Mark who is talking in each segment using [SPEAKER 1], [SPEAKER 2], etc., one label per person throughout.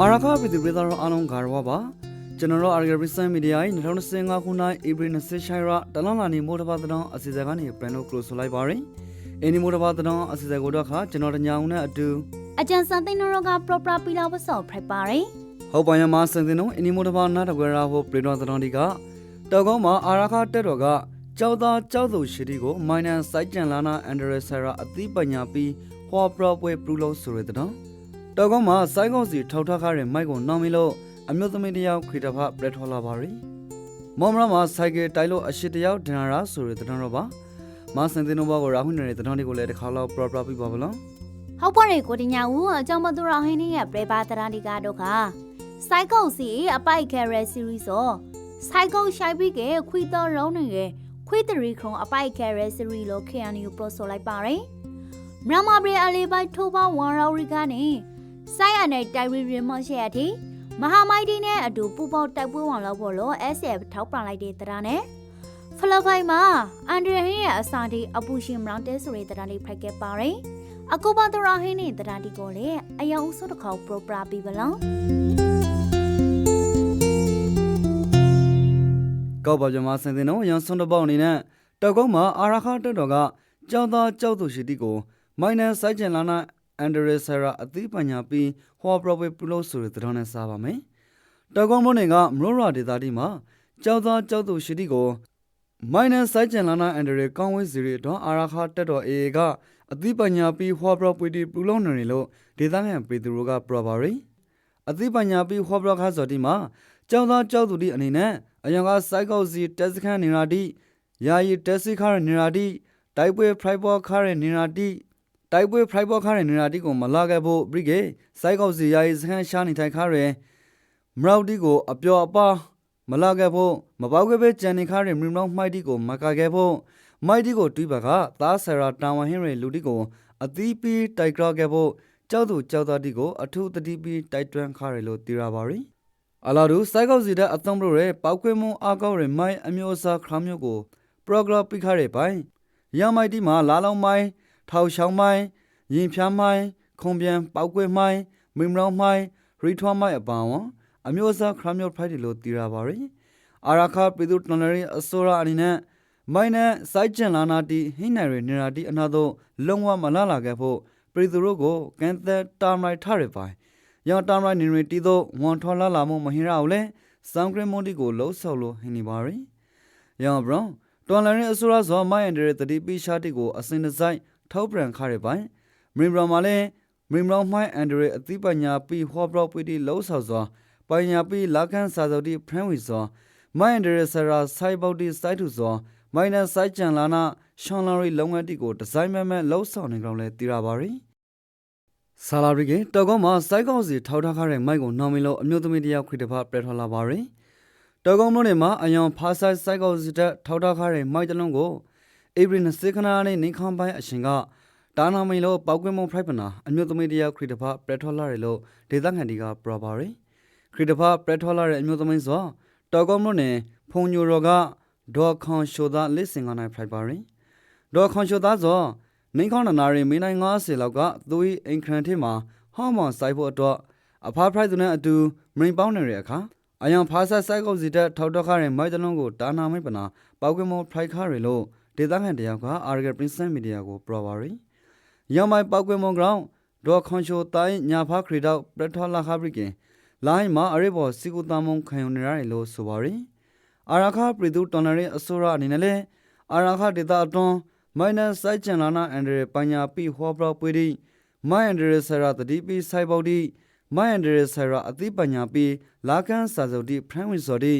[SPEAKER 1] အာရခပြည်သူပြည်သားတို့အားလုံးဂါရဝပါကျွန်တော်တို့အာရဂပစ္စံမီဒီယာ၏2025ခုနှစ်ဧပြီ26ရက်တလန်လာနေမိုးတပါတောင်အစီအစဉ်ကနေပြန်လို့ close လိုက်ပါရင်အင်းဒီမိုးတပါတောင်အစီအစဉ်ကိုတော့ခါကျွန်တော်တညာအောင်နဲ့အတူ
[SPEAKER 2] အကျန်စံသိန်းတို့က proper ပီလာဝတ်ဆော်ဖရိုက်ပါရင်
[SPEAKER 1] ဟုတ်ပါရမစင်တင်တို့အင်းဒီမိုးတပါနာတကွယ်ရာဟိုပရီတော်တောင်ဒီကတောက်ကောင်းမှာအာရခတက်တော်ကကြောက်သားကြောက်သူရှိတီကိုမိုင်းနန်စိုက်ကြံလာနာအန်ဒရဆရာအသိပညာပြီးဟောပရပွဲပလူလို့ဆိုရတဲ့တော့ တောက်ကောင်းမှာစိုက်ကောင်းစီထောက်ထားခဲ့တဲ့မိုက်ကိုနှောင်းပြီးလို့အမျိုးသမီးတစ်ယောက်ခေတ္တဖပရက်ထော်လာပါရီမော်မရမှာဆိုင်ကယ်တိုက်လို့အရှိတယောက်ဒဏ္ဍာရဆိုရတဲ့တန်းတော့ပါမဆန်တင်တော့ဘောကိုရာဟုနေတဲ့တန်းတွေကိုလည်းတစ်ခါလောက်ပရပရပြပါဗလား
[SPEAKER 2] ဟုတ်ပါရဲ့ကိုတင်ညာဦးအကြောင်းမသူရဟင်းနေရပြပါတရာဒီကတော့ကစိုက်ကုတ်စီအပိုက်ခဲရဲ series ဆိုစိုက်ကုတ်ရှိုက်ပြီးကခွီတော်ရုံးနေရခွီတရီခုံအပိုက်ခဲရဲ series လို့ KNU Pro ဆိုလိုက်ပါရင်မြန်မာပြည်အလေးပိုင်းထိုးပါဝန်ရော်ရီကနေ စိုက်ရတဲ့တိုင်ရီရီမရှိရတီမဟာမိုက်တီနဲ့အတူပူပေါတိုက်ပွဲဝင်လို့ဖို့လို့ SF ထောက်ပံလိုက်တဲ့တရားနဲ့ဖလဖိုင်မှာအန်ဒရဟင်းရဲ့အစာတီအပူရှင်မရောင်းတဲဆိုတဲ့တရားလေးဖိုက်ခဲ့ပါရင်အကူပါတရာဟင်းနဲ့တရာဒီကိုလေအယုံစုတစ်ခေါက်ပရိုပရာပြီးပလောင်
[SPEAKER 1] ကောက်ပါကြမဆန်တင်တော့ရန်စွန်တပေါက်အနေနဲ့တောက်ကောင်းမှာအာရခတက်တော်ကကြောက်သားကြောက်သူရှိတီကိုမိုင်းနန်စိုက်ကျင်လာနာ အန်ဒရဆရာအသိပညာပြီးဟောပရပွဲပလို့ဆိုတဲ့တန်းနဲ့စားပါမယ်တောက်ကောင်းမုန်းနေကမရောရာဒေတာတီမှာကြောက်သားကြောက်သူရှိတီကိုမိုင်းနန်စိုက်ကျင်လာနာအန်ဒရကောင်းဝဲစီရီတော့အာရခတက်တော်အေကအသိပညာပြီးဟောပရပွဲတီပလို့နေလို့ဒေသခံပေသူတို့ကပရပါရီအသိပညာပြီးဟောပရခါစော်တီမှာကျောင်းသားကျောင်းသူတွေအနေနဲ့အရင်ကစိုက်ကောက်စီတက်စခန်းနေရာတိယာယီတက်စီခါရနေရာတိတိုက်ပွဲဖရိုက်ဘောခါရနေရာတိ တိုက်ပွဲဖရိုက်ဘောခါရနေရာတိကိုမလာခဲ့ဖို့ဘရိဂေစိုက်ကောက်စီယာယီစခန်းရှာနေထိုင်ခါရမရောက်တိကိုအပျော်အပါမလာခဲ့ဖို့မပေါက်ခဲ့ပဲကြံနေခါရမြင်းမောင်းမှိုက်တိကိုမကခဲ့ဖို့မိုက်တိကိုတွေးပါကသားဆရာတာဝန်ဟင်းရလူတိကိုအသီးပီးတိုက်ကြခဲ့ဖို့ကျောက်သူကျောက်သားတိကိုအထုတတိပီးတိုက်တွန်းခါရလို့သိရပါရီအလာဒူစိုက်ကောက်စီတဲ့အသုံးပြုတဲ့ပောက်ကွဲမှုအကောက်ရဲ့မိုင်းအမျိုးအစားခရမျိုးကိုပရိုဂရမ်ပိခရဲပိုင်းရမိုက်တီမှာလာလောင်မိုင်း ထောက်ချောင်းမိုင်းရင်ဖြားမိုင်းခုံပြန်ပောက်ကွဲမိုင်းမင်မရောင်းမိုင်းရီထွားမိုင်းအပါဝန်အမျိုးအစားခရမျိုးဖိုက်တယ်လို့သိရပါရယ်အာရခပြည်သူတနရီအစိုးရအနေနဲ့မိုင်းနဲ့စိုက်ကျင်လာနာတီဟိနိုင်ရနေရာတီအနာတို့လုံးဝမလာလာခဲ့ဖို့ပြည်သူတို့ကိုကန်သက်တာမိုင်ထရပိုင်းယောင်တမ်ရိုင်းနေရီတီတို့ဝန်ထော်လာလာမှုမဟင်ရအောင်လဲစံဂရမွန်တီကိုလှုပ်ဆော်လို့ဟင်နေပါရီယောင်ဘရောင်းတော်လန်ရဲ့အစိုးရဇော်မိုင်းအန်ဒရတတိပိရှာတီကိုအစင်ဒီဇိုင်း ထောက်ပြန်ခရပိုင်းမင်ဘရမာလဲမင်ဘရောင်းမိုင်းအန်ဒရအတိပညာပိဟောဘရောပီတီလှုပ်ဆော်စွာပညာပိလာကန်စာစောတီဖရန်ဝီစွာမိုင်းအန်ဒရဆရာဆိုင်ဘောက်တီစိုက်ထူစွာမိုင်းနစိုက်ကြံလာနာရှွန်လာရီလုပ်ငန်းတီကိုဒီဇိုင်းမဲမဲလှုပ်ဆော်နေကြောင်းလဲသိရပါရီဆာလာရီကတောက်ကောင်းမှာစိုက်ကောက်စီထောက်ထားခဲ့တဲ့မိုက်ကိုနှောင်းမလို့အမျိုးသမီးတစ်ယောက်ခွေတစ်ဖက်ပြထော်လာပါရယ်တောက်ကောင်းလို့နေမှာအယံဖာဆိုင်စိုက်ကောက်စီတက်ထောက်ထားခဲ့တဲ့မိုက်တစ်လုံးကို ဧပြီ20ခနာနဲ့နေခမ်းပိုင်းအရှင်ကတာနာမီလို့ပောက်ကွင်းမုံဖရိုက်ပနာအမျိုးသမီးတစ်ယောက်ခွေတစ်ဖက်ပြထော်လာတယ်လို့ဒေသခံတွေကပြောပါရယ်ခွေတစ်ဖက်ပြထော်လာတဲ့အမျိုးသမီးဆိုတောက်ကောင်းလို့နေဖုန်ညိုရောကဒေါ်ခွန်ရှိုသားလက်စင်ကနိုင်ဖရိုက်ပါရယ်ဒေါ်ခွန်ရှိုသားဆိုမင်းကောင်းနာရီမင်းနိုင်90လောက်ကသူ၏အိမ်ခရန်ထဲမှာဟောင်းမောင်ဆိုင်ဖို့အတွက်အဖားဖရိုက်သူနဲ့အတူမရင်ပေါင်းနေတဲ့အခါအယံဖာဆက်ဆိုင်ကုတ်စီတက်ထောက်တော့ခတဲ့မိုက်တလုံးကိုတာနာမိတ်ပနာပောက်ကွေမောဖရိုက်ခါရလို့ ဒေသခံတယောက်ကအာရဂပရင်းစန်မီဒီယာကိုပြောပါရီရမိုင်ပောက်ကွေမောဂရောင်းဒေါ်ခွန်ချိုတိုင်းညာဖာခရီတော့ပရက်ထော်လာခဘရိကင်လိုင်းမှာအရိဘောစီကူတာမုံခံယူနေရတယ်လို့ဆိုပါရီအာရခပရီသူတော်နရီအစိုးရအနေနဲ့လဲအာရခဒေတာအတွန်းမိုင်းနန်စိုက်ချန်လာနာအန်ဒရပညာပိဟောပရပွေဒီမိုင်းအန်ဒရဆရာတတိပိစိုက်ပေါဒီမိုင်းအန်ဒရဆရာအသိပညာပိလာကန်စာစုတိဖရန်ဝီစော်ဒီ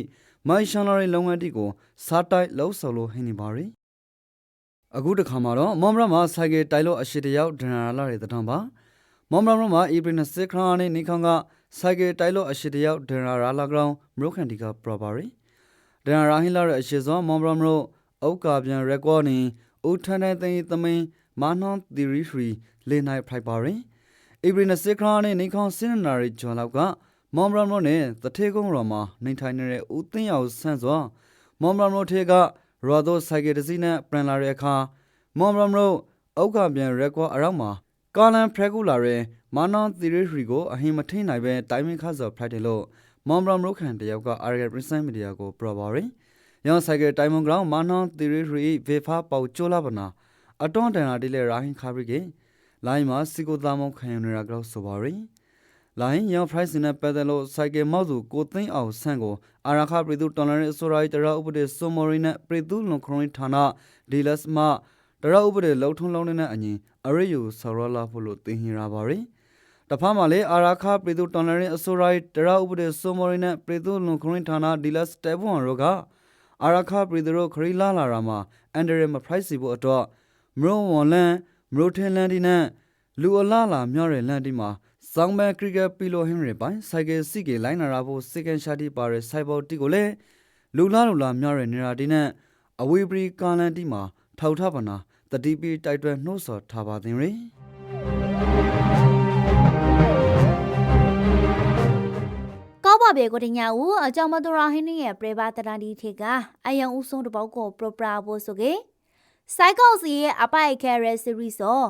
[SPEAKER 1] မိုင်းရှန်လာရီလုပ်ငန်းတိကိုစားတိုက်လှုပ်ဆော်လို့ဟင်းနေပါရီ အခုတခါမှာတော့မော်မရမှာဆိုင်ကယ်တိုက်လို့အရှိတယောက်ဒဏ္ဍာလာတဲ့တံပါမော်မရမှာဧပြီ20ခရနဲ့နေခေါင်ကဆိုင်ကယ်တိုက်လို့အရှိတယောက်ဒဏ္ဍာရာလာကောင်မရုခန်ဒီကပရပါရီဒဏ္ဍာရာဟင်းလာတဲ့အရှိစောမော်မရမလို့အောက်ကပြန်ရက်ကောနေဦးထန်တဲ့သိသမင်းမာနှွန်သီရီဖရီလေနိုင်ဖရိုက်ပါရင်ဧပြီ20ခရနဲ့နေခေါစင်နာရီဂျွန်လောက်ကမော်မရမိုနဲ့တထေကုန်းတော်မှာနေထိုင်နေတဲ့ဦးသိန်းအောင်ဆန်းစွာမော်မရမိုထေက ရော်ဒိုဆိုင်ကယ်တစီနဲ့ပြန်လာတဲ့အခါမော်မရမိုအောက်ကပြန်ရက်ကွာအရောက်မှာကာလန်ဖရက်ကူလာရဲ့မာနောင်သီရီရီကိုအဟင်မထိန်နိုင်ပဲတိုင်မင်ခါဆော်ဖလိုက်တယ်လို့မောင်ဘရမ်ရိုခန်တယောက်ကအာရဂယ်ပရစ်ဆိုင်မီဒီယာကိုပြောပါရယ်ရောင်ဆိုင်ကတိုင်မွန်ဂရောင်းမာနောင်သီရီရီဗေဖာပေါချိုလာပနာအတွန်တန်လာတိလေရာဟင်ခါဘရီကေလိုင်းမှာစီကိုသားမောင်ခံရနေတာကြောက်ဆိုပါရယ် လိုင်းရောင် price နဲ့ပတ်သက်လို့စိုက်ကယ်မောက်သူကိုသိန်းအောင်ဆန့်ကိုအာရခပြည်သူတော်လန်ရေးအစိုးရတရာဥပဒေစုံမော်ရီနဲ့ပြည်သူလုံခရိုင်းဌာနဒီလက်စ်မတရာဥပဒေလုံထုံးလုံးနဲ့အညီအရိယူဆော်ရလာဖို့လို့တင်ဟင်ရပါရယ်တဖာမှာလေအာရခပြည်သူတော်လန်ရေးအစိုးရတရာဥပဒေစုံမော်ရီနဲ့ပြည်သူလုံခရိုင်းဌာနဒီလက်စ်တဲဘွန်ရောကအာရခပြည်သူတို့ခရီလာလာရာမှာအန်ဒရမပရိုက်စီဖို့အတွက်မရောဝန်လန်မရိုထင်လန်ဒီနဲ့လူအလားလာမျောတဲ့လန်ဒီမှာ စောင်းဘဲခရစ်ကပီလိုဟင်ရီပိုင်းစိုက်ကယ်စီကေလိုင်းနာရာဖို့စကန်ရှာတီပါရစိုက်ဘော်တီကိုလည်းလူလားလူလားမျောတဲ့နေရာတီနဲ့အဝေးပရီကာလန်တီမှာထောက်ထပါနာတတိပီတိုက်တွယ်နှိုးဆော်ထားပါသည်ရီ
[SPEAKER 2] ကောက်ပါဘေကိုတညာဦးအကြောင်းမတော်ရဟင်းရဲ့ပရေပါတရန်ဒီထေကအယံဦးဆုံးတပေါက်ကိုပရပရာဖို့ဆိုကေစိုက်ကောက်စီရဲ့အပိုက်ခဲရဲစီရီဆို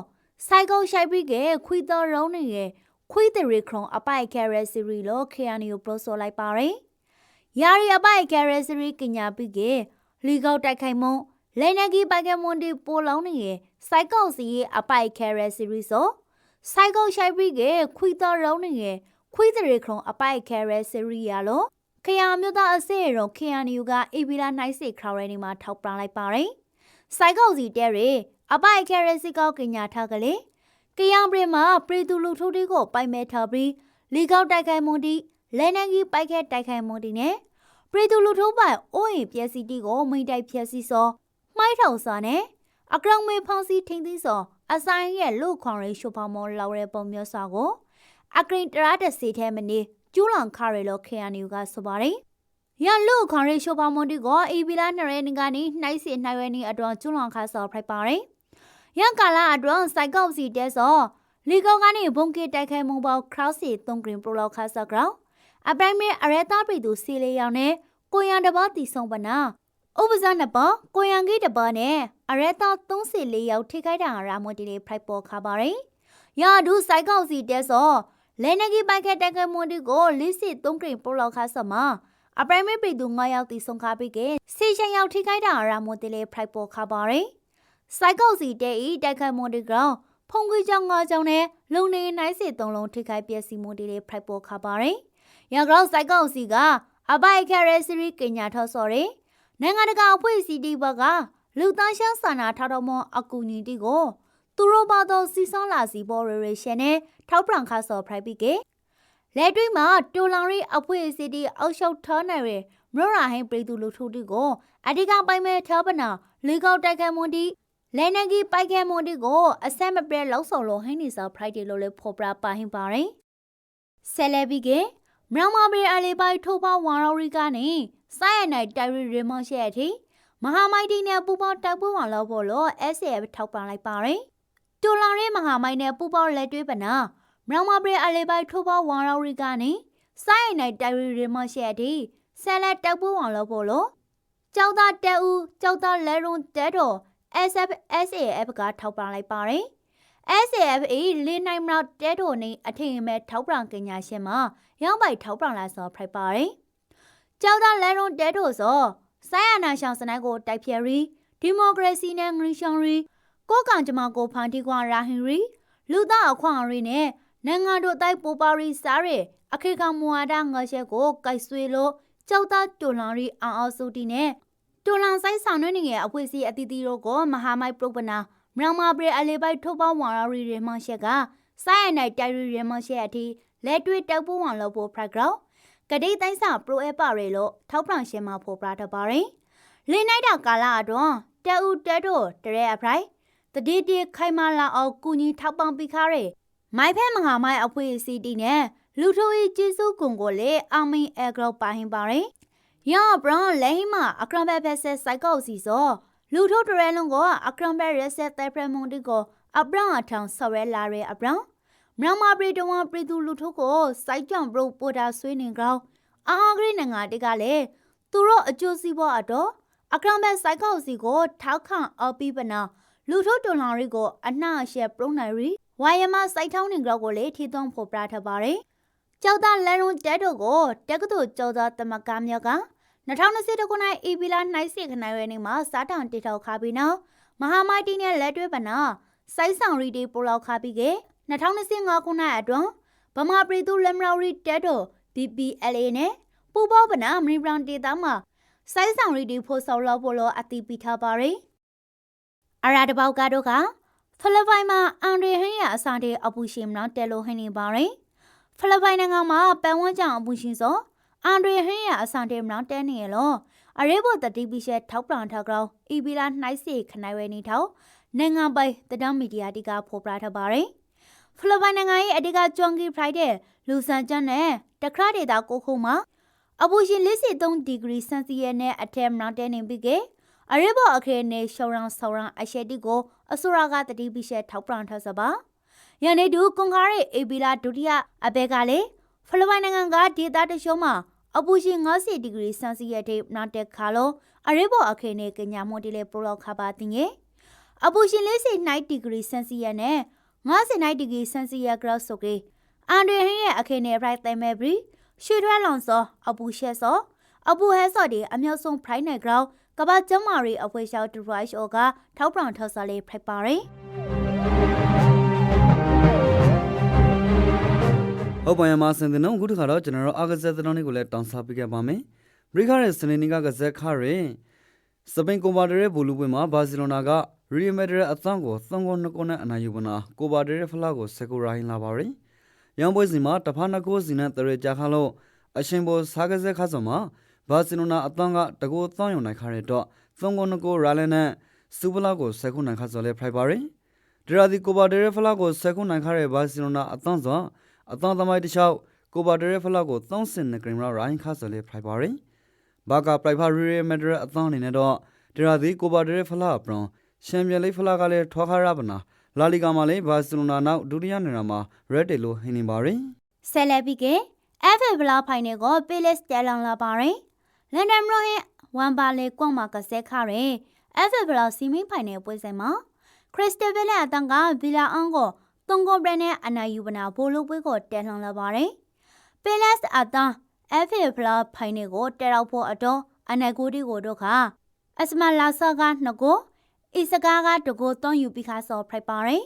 [SPEAKER 2] စိုက်ကောက်ရှိုက်ပြီးကခွီတော်ရုံးနေရဲ့ ခွီတရီခရွန်အပိုက်ခဲရဲစီရီလို့ခေယာနီကိုပရိုဆိုလိုက်ပါရယ်ယာရီအပိုက်ခဲရဲစီရီကညာပြီးကလီကောက်တိုက်ခိုက်မုံလဲနဂီပိုက်ကမွန်ဒီပိုလောင်းနေရဲ့စိုက်ကောက်စီရဲ့အပိုက်ခဲရဲစီရီဆိုစိုက်ကောက်ရှိုက်ပြီးကခွီတော်ရုံးနေရဲ့ခွေးတရေခုံအပိုက်ခဲရဲစရီယာလို့ခရမျိုးသားအစစ်ရုံခရနီယူကအေဗီလာနိုင်စစ်ခရော်ရဲနေမှာထောက်ပလိုက်ပါတယ်။စိုက်ကောက်စီတဲရဲအပိုက်ခဲရဲစစ်ကောက်ကညာထားကလေး ကရံပရင်မှာပရီတူလူထိုးတီကိုပိုက်မဲထားပြီးလီကောက်တိုက်ခိုင်မွန်တီလဲနန်ကြီးပိုက်ခဲတိုက်ခိုင်မွန်တီနဲ့ပရီတူလူထိုးပိုင်အိုးရင်ပျက်စီတီကိုမိန်တိုက်ဖြက်စီစောမှိုက်ထောင်စာနဲ့အကရောင်မေဖောင်းစီထင်းသီးစောအဆိုင်ရဲ့လူခွန်ရိရှိုဖောင်းမောလောက်ရဲပုံမျိုးစာကိုအကရင်တရာတစီထဲမနေကျူးလွန်ခရဲလို့ခေယနီကဆိုပါတယ်။ရလူခေါရီရှိုပါမွန်တီကိုအီဘီလာနရဲနကနေနှိုက်စီနှိုက်ဝဲနီအတွန်ကျူးလွန်ခါဆော်ဖိုက်ပါတယ်။ ရကာလာအတွန်စိုက်ကောက်စီတဲဆော်လီကောကနေဘုံကေတိုက်ခိုင်မှုပေါခရောက်စီသုံးဂရင်ပရိုလောက်ခါဆော့ဂရောင်းအပရိုင်မေအရဲတာပရီသူစီလေးယောင်နဲ့ကိုရန်တပါတီဆုံးပနာဥပဇာနပကိုရန်ကြီးတပါနဲ့အရဲတာ34ရောက်ထိခိုက်တာရာမွန်တီလေးဖိုက်ပေါ်ခါပါတယ်။ရဒူစိုက်ကောက်စီတဲဆော်လဲနဂီပိုက်ခက်တက်ကမွန်ဒီကိုလစ်စစ်သုံးကရင်ပိုလောက်ခါဆမအပရိုင်မေပေသူ9ယောက်တီဆုံးခါပြီးကစီချန်ရောက်ထိခိုက်တာရာမွန်တေလေဖရိုက်ပေါ်ခါပါရယ် စိုက်ကောက်စီတဲဤတိုက်ခိုက်မွန်ဒီကောင်ဖုန်ကြီးကြောင့်ငါကြောင့်နဲ့လုံနေနိုင်စစ်သုံးလုံးထိခိုက်ပျက်စီးမွန်တေလေဖရိုက်ပေါ်ခါပါရယ်ရကောင်စိုက်ကောက်စီကအပိုက်ခရဲစီရီကညာထော့စော်ရယ်နိုင်ငံတကာအဖွဲ့အစည်းတီဘကလူသားရှမ်းစာနာထောက်တော်မအကူအညီတီကိုသူတို့ဘာသောစီဆောင်းလာစီဘော်ရရရှင်နဲ့ထောက်ပံခါဆော်ဖရိုက်ပြီးကေလက်တွင်းမှာတူလောင်ရီအဖွဲ့အစည်းတီအောက်လျှောက်ထောနေရမရရာဟင်ပြည်သူလူထုတီကိုအဓိကပိုင်မဲ့ထောပနာလေကောက်တိုက်ခိုက်မွန်တီ လဲနဂီပိုက်ခဲမွန်တီကိုအဆက်မပြဲလောက်ဆောင်လို့ဟင်းနေစာဖရိုက်ဒေလို့လေဖော်ပြပါဟင်ပါရင်ဆယ်လဲပြီးကေမရမဘေအလေးပိုက်ထိုးပါဝါရော်ရီကနေစိုက်ရနိုင်တိုင်ရီရီမရှိအထိမဟာမိုက်တီနဲ့ပူပေါတိုက်ပွဲဝင်လို့ဖို့လို့ SAF ထောက်ပံလိုက်ပါရင်တူလောင်ရဲမဟာမိုင်းနဲ့ပူပေါလက်တွဲပနာမရောင်မပရေအလေးပိုက်ထိုးပေါဝါရော်ရီကနေစိုင်းနိုင်တိုင်ရီရီမရှိအတီဆဲလက်တောက်ပူဝင်လို့ဖို့လို့ကျောက်သားတဲဦးကျောက်သားလဲရွန်တဲတော် SF SAF ကထောက်ပံလိုက်ပါတယ် SAF အေးလေးနိုင်မလောက်တဲတော်နေအထင်မဲ့ထောက်ပံကညာရှင်မှာရောင်းပိုက်ထောက်ပံလာစောဖိုက်ပါတယ်ကျောက်သားလဲရွန်တဲတော်ဆိုဆိုင်းရနာရှောင်းစနိုက်ကိုတိုက်ဖြရီဒီမိုကရေစီနဲ့ငရီရှောင်းရီကိုကောင်ကျမကိုဖန်တီကွာရာဟင်ရီလူသားအခွင့်အရေးနဲ့နိုင်ငံတို့တိုက်ပိုပါရီစားရအခေကမွာဒငါရှက်ကိုကိုက်ဆွေလို့ကြောက်သားတူလန်ရီအောင်အောင်စုတီနဲ့ တူလန်ဆိုင်ဆောင်နေငယ်အဖွဲ့အစည်းအသီးသီးတို့ကိုမဟာမိုက်ပရိုပနာမြန်မာပြည်အလေးပိုက်ထုတ်ပေါင်းဝါရီရီမရှက်ကစိုင်းနိုင်တိုင်ရီရီမရှက်အထိလက်တွေ့တောက်ပဝန်လို့ဖို့ဖရက်ဂရောကတိတိုင်းစာပရိုအပရီလို့ထောက်ပံရှင်မှာဖို့ပြတတ်ပါရင်လင်းနိုင်တာကာလအတွန်းတဲဦးတဲတို့တရဲအဖရိုက်တတိတိခိုင်မာလာအောင်ကုညီထောက်ပံပြီးခါရဲမိုင်ဖဲမဟာမိုင်အဖွဲ့အစည်းတီနဲ့လူထိုးကြီးကျေးဇူးကွန်ကိုလေအမင်းအဂရောပါဟင်ပါရင် ယောဘရန်လဲမအကရမ်ဘက်ဖက်ဆက်စိုက်ကောက်စီစောလူထိုးတရဲလုံးကအကရမ်ဘက်ရက်ဆက်တဲဖရမွန်တီကိုအပရန်အထောင်ဆော်ရဲလာရဲအပရန်မြန်မာပြည်တော်ဝန်ပြည်သူလူထုကိုစိုက်ကြောင်ပရိုပိုတာဆွေးနေကြောင်းအာဂရိနိုင်ငံတကလည်းသူတို့အကျိုးစီးပွားအတော့အကရမ်ဘက်စိုက်ကောက်စီကိုထောက်ခံအပိပနာလူထုတွန်လောင်ရီကိုအနှအရှက်ပရုံနိုင်ရီဝဝိုင်ယမစိုက်ထောင်းနေကြောက်ကိုလေထီသွန်းဖို့ပြထပါတယ်ကျောက်သားလန်ရုံတဲတို့ကိုတက္ကသိုလ်ကျော်သားတမကမြောက်က 2020ခုနှစ်ဧပြီလနိုင်စစ်ခနိုင်ရနေမှာစားတောင်တိထောက်ခါပြီးနောက်မဟာမိုက်တီနဲ့လက်တွဲပနာစိုက်ဆောင်ရီတီပိုလောက်ခါပြီးက2025ခုနှစ်အတွင်းဗမာပြည်သူလက်မတော်ရီတဲတို့ BPLA နဲ့ပူပေါပနာမရီဘရောင်ဒေတာမှာစိုက်ဆောင်ရီတီဖို့ဆော်လောက်ဖို့လောအတိပိထားပါတယ်အရာတပေါက်ကတော့ကဖိလစ်ပိုင်မှာအန်ဒရီဟန်ရဲ့အစားတဲ့အပူရှင်မနော်တဲလိုဟင်းနေပါတယ်ဖိလစ်ပိုင်နိုင်ငံမှာပန်ဝန်းကျင်အပူရှင်စော အန်ဒရီဟန်ရဲ့အစားတဲ့မနော်တဲနေရလောအရေးပေါ်တတိပိရှက်ထောက်ပလန်ထောက်ကောင်အီဘီလာနှိုက်စီခနိုင်ဝဲနေထောက်နိုင်ငံပိုင်တဒမ်းမီဒီယာတီကဖော်ပြထားပါတယ်ဖိလစ်ပိုင်နိုင်ငံရဲ့အဓိကကျွမ်ဂီဖရိုက်တဲ့လူဆန်ကျန်းနဲ့တခရဒေတာကိုခုမှာအပူရှင်43ဒီဂရီဆန်စီယဲနဲ့အထက်မနော်တဲနေပြီးကအရေးပေါ်အခရေနဲ့ရှောင်းရန်ဆောင်းရန်အရှက်တီကိုအစိုးရကတတိပိရှက်ထောက်ပလန်ထားစပါယနေ့တူကွန်ကားရဲ့အေဘီလာဒုတိယအဘဲကလေဖိလစ်ပိုင်နိုင်ငံကဒေတာတရှုံးမှာ အပူရှင်90ဒီဂရီဆန်စီယက်ထိနောက်တက်ခါလို့အရေးပေါ်အခရေနဲ့ကညာမွန်တီလေပရိုလောက်ခပါတင်ရဲ့အပူရှင်49ဒီဂရီဆန်စီယက်နဲ့59ဒီဂရီဆန်စီယက်ဂရော့ဆိုကေအန်ဒရီဟင်းရဲ့အခရေနဲ့ right တိုင်မဲ့ဘရီရွှေထွဲလွန်စောအပူရှက်စောအပူဟဲစော်ဒီအမြောက်ဆုံး pride နဲ့ ground ကဘာကျမရီအဖွဲ့ရှောက် WHO ကထောက်ပံ့ထောက်ဆလေးဖိပါရယ်
[SPEAKER 1] ဟုတ်ပါရဲ့မဆန်တဲ့နော်အခုတခါတော့ကျွန်တော်တို့အာဂဇက်သတင်းလေးကိုလည်းတောင်းစားပေးခဲ့ပါမယ်ဘရိခရဲ့စနေနေ့ကဂဇက်ခရဲစပိန်ကိုပါဒရဲဘူလူပွဲမှာဘာစီလိုနာကရီမက်ဒရအသံကိုသုံးခုနှစ်ခုနဲ့အနိုင်ယူပနာကိုပါဒရဲဖလာကိုစကူရိုင်းလာပါရယ်ရန်ပွဲစီမှာတဖာနှစ်ခုစီနဲ့တရကြခါလို့အရှင်ဘောစားကဇက်ခါဆိုမှာဘာစီလိုနာအသံကတကူသောင်းယုံနိုင်ခါရတော့သုံးခုနှစ်ခုရာလဲနဲ့စူပလာကိုစကူနိုင်ခါဆိုလဲဖရိုက်ပါရယ်ဒရာဒီကိုပါဒရဲဖလာကိုစကူနိုင်ခါရဘာစီလိုနာအသံဆို အသောသမိုင်းတစ်လျှောက်ကိုပါဒရဲဖလောက်ကို30နဂရမ်ရိုင်းခါဆိုလေဖရိုက်ပါရင်ဘာကပရိုက်ဖာရီရီမက်ဒရအသောအနေနဲ့တော့ဒရာဒီကိုပါဒရဲဖလောက်ပရွန်ချန်ပီယံလိဖလကလည်းထွားခါရပနာလာလီဂါမှာလည်းဘာစီလိုနာနောက်ဒုတိယနေရာမှာရက်တေလိုဟင်းနေပါရင်
[SPEAKER 2] ဆယ်လက်ပြီးက FA ဘလာဖိုင်နယ်ကိုပေးလက်စတဲလန်လာပါရယ်လန်ဒန်မြို့ဟင်ဝန်ပါလေကွန်မာကစက်ခါရယ် FA ဘလာစီမင်းဖိုင်နယ်ပွဲစဉ်မှာခရစ်စတဗယ်လက်အတန်ကဗီလာအန်ကို တုံကိုဘရနဲ့အနာယူပနာဘိုလိုပွဲကိုတဲလှန်လာပါရယ်ပေးလက်အတန် FA ဘလာဖိုင်နယ်ကိုတဲရောက်ဖို့အတော့အနာကိုဒီကိုတော့ခအစမလာဆာကနှစ်ကိုအစ္စကားကတကိုတုံးယူပြီးခါစောဖရိုက်ပါရယ်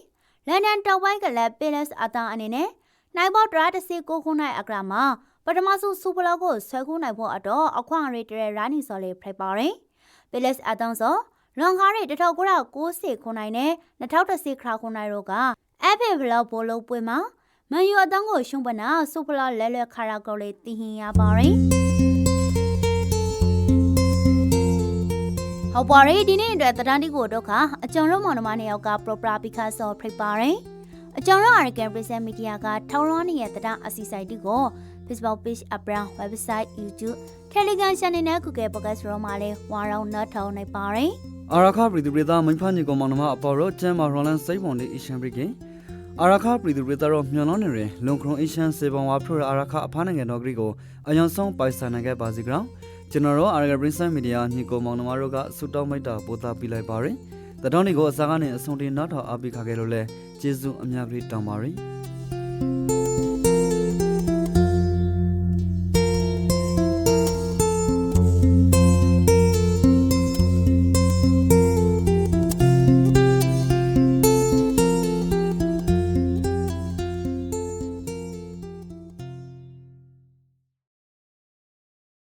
[SPEAKER 2] လန်ဒန်တောက်ပိုင်းကလည်းပေးလက်အတန်အနေနဲ့နိုင်ဘော့ဒရာတစီကိုခုနိုင်အကရာမှာပထမဆုံးစူပလောက်ကိုဆွဲခုနိုင်ဖို့အတော့အခွင့်အရေးတရရာနီစော်လေးဖိပါရင်ပလက်အတန်းစောလွန်ကားတဲ့1990ခုနိုင်နဲ့2010ခါခုနိုင်တို့က အဖေဘလောက်ဘောလုံးပွဲမှာမန်ယူအတန်းကိုရှုံးပနာစူပလာလဲလဲခါရာကောလေးတင်ဟင်ရပါရင်ဟောပါရီဒီနေ့အတွက်တရန်တီကိုတော့ကအကြုံလုံးမောင်နှမနှစ်ယောက်ကပရိုပရာပီကာဆောဖိပါရင်အကြောင်းရ American Prison Media ကထောင်လွှမ်းနေတဲ့တရားအစီအဆိုင်တီကို Facebook page အပရန် website YouTube Telegram channel နဲ့ Google Podcast ရောမှာလဲဝါရောင်းနောက်ထောင်နေပါတယ်
[SPEAKER 1] အာရခပရီသူပရိသမိဖာညီကောင်မောင်နှမအပေါ်တော့ကျမ်းမာရောလန်စိတ်ပုံလေးအရှန်ပရိကေ အာရခပရီသူပရိသတော့မျော်လွန်နေရင်လုံခရုံအရှန်စေပုံဝါဖရအာရခအဖားနိုင်ငံတော်ဂရီကိုအယံဆုံးပိုင်ဆိုင်နိုင်ခဲ့ပါစီကောင်ကျွန်တော်တို့အာရဂပရင်းဆန်မီဒီယာညီကောင်မောင်နှမတို့ကစူတောင်းမိတ်တာပို့သားပြလိုက်ပါရယ်တတော်နေကိုအစားကနေအဆုံးတင်နောက်ထောင်အပိခါခဲ့လို့လဲကျေးဇူးအများကြီးတောင်းပါရယ်